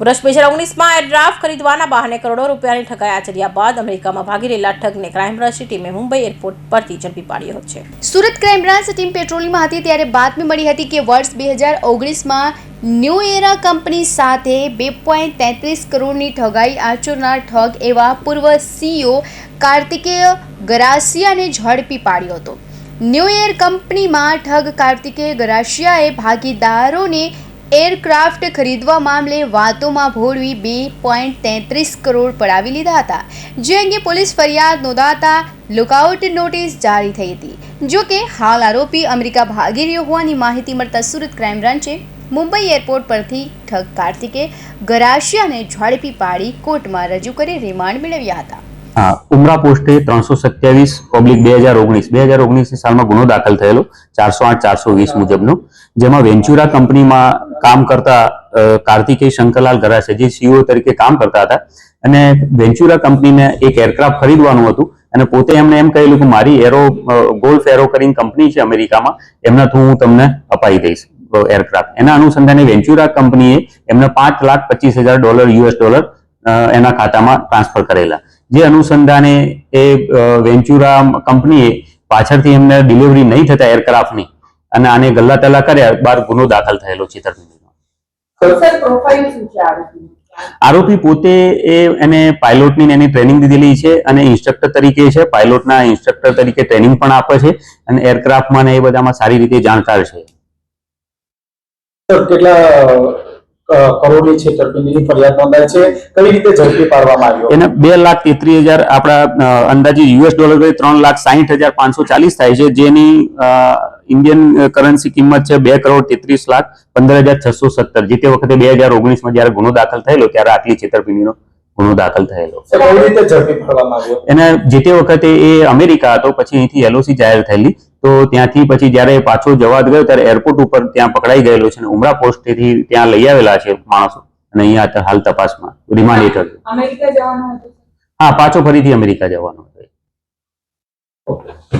વર્ષ બે હજાર ઓગણીસમાં એરડ્રાફ્ટ ખરીદવાના બહાને કરોડો રૂપિયાની ઠગાઈ આચર્યા બાદ અમેરિકામાં ભાગી રહેલા ઠગને ક્રાઇમ બ્રાન્ચની ટીમે મુંબઈ એરપોર્ટ પરથી ઝડપી પાડ્યો છે. સુરત ક્રાઇમબ્રાન્ચ ટીમ પેટ્રોલિંગમાં હતી ત્યારે બાતમી મળી હતી કે વર્ષ બે હજાર ઓગણીસમાં ન્યૂ એરા કંપની સાથે બે પોઈન્ટ તેત્રીસ કરોડની ઠગાઈ આચરનાર ઠગ એવા પૂર્વ સીઈઓ કાર્તિકેય ગરાસિયાને ઝડપી પાડ્યો હતો. ન્યૂ એર કંપનીમાં ઠગ કાર્તિકેય ગરાસિયાએ ભાગીદારોને એરક્રાફ્ટ ખરીદવા મામલે વાતોમાં ભોળવી બે પોઈન્ટ તેત્રીસ કરોડ પડાવી લીધા હતા. જે અંગે પોલીસ ફરિયાદ નોંધાતા લુકઆઉટ નોટિસ જારી થઈ હતી. જો કે હાલ આરોપી અમેરિકા ભાગી રહ્યો હોવાની માહિતી મળતા સુરત ક્રાઇમ બ્રાન્ચે મુંબઈ એરપોર્ટ પરથી ઠગ કાર્તિકે ગરાશિયાને ઝડપી પાડી કોર્ટમાં રજૂ કરી રિમાન્ડ મેળવ્યા હતા. હા ઉમરા પોસ્ટે ત્રણસો સત્યાવીસ પબ્લિક બે હજાર ઓગણીસ. બે હજાર ઓગણીસની સાલમાં ગુનો દાખલ થયેલો ચારસો આઠ, ચારસો વીસ મુજબનો. જેમાં વેન્ચુરા કંપનીમાં કામ કરતા કાર્તિકેય શંકરલાલ ગરાસે જે સીઓ તરીકે કામ કરતા હતા. અને વેન્ચુરા કંપનીને એક એરક્રાફ્ટ ખરીદવાનું હતું. અને પોતે એમને એમ કહેલું કે મારી એરો ગોલ્ફ એરો કરીને કંપની છે અમેરિકામાં. એમના થ્રુ હું તમને અપાઈ દઈશ એરક્રાફ્ટ. એના અનુસંધાને વેન્ચુરા કંપનીએ એમને પાંચ લાખ પચીસ હજાર ડોલર, યુએસ ડોલર એના ખાતામાં ટ્રાન્સફર કરેલા. જે અનુસંધાને એ વેન્ચુરા કંપનીએ પાછળથી એમને ડિલિવરી નહીં થતા એરક્રાફ્ટની અને આને ગલ્લા તલ્લા કર્યા બાર ગુનો દાખલ થયેલો છેતરપિંડીનો છે આરોપી પોતે એ એને પાયલોટની ને એની ટ્રેનિંગ દીધેલી છે અને ઇન્સ્ટ્રક્ટર તરીકે છે પાયલોટના ઇન્સ્ટ્રક્ટર તરીકે ટ્રેનિંગ પણ આપે છે અને એરક્રાફ્ટમાં ને એ બધામાં સારી રીતે જાણકાર છે. કેટલા પાડવામાં આવ્યો? એને બે લાખ તેત્રીસ હજાર આપણા અંદાજે યુએસ ડોલર ત્રણ લાખ સાહીઠ હજાર પાંચસો ચાલીસ થાય છે, જેની ઇન્ડિયન કરન્સી કિંમત છે બે કરોડ તેત્રીસ લાખ પંદર હજાર છસો સત્તર. જે તે વખતે બે હજાર ઓગણીસમાં જયારે ગુનો દાખલ થયેલો, ત્યારે આટલી છેતરપિંડીનો ગુનો દાખલ થયેલો. એને જે તે વખતે એ અમેરિકા હતો પછી અહીંથી એલઓસી જાહેર થયેલી. તો ત્યાંથી પછી જ્યારે પાછો જવા ગયો ત્યારે એરપોર્ટ ઉપર ત્યાં પકડાઈ ગયેલો છે અને ઉમરા પોસ્ટેથી ત્યાં લઈ આવેલા છે માણસો. અને અહીંયા હાલ તપાસમાં રિમાન્ડ હેઠળ છે. અમેરિકા જવાનું હતું હા પાછો ફરીથી અમેરિકા જવાનો હતો ઓકે.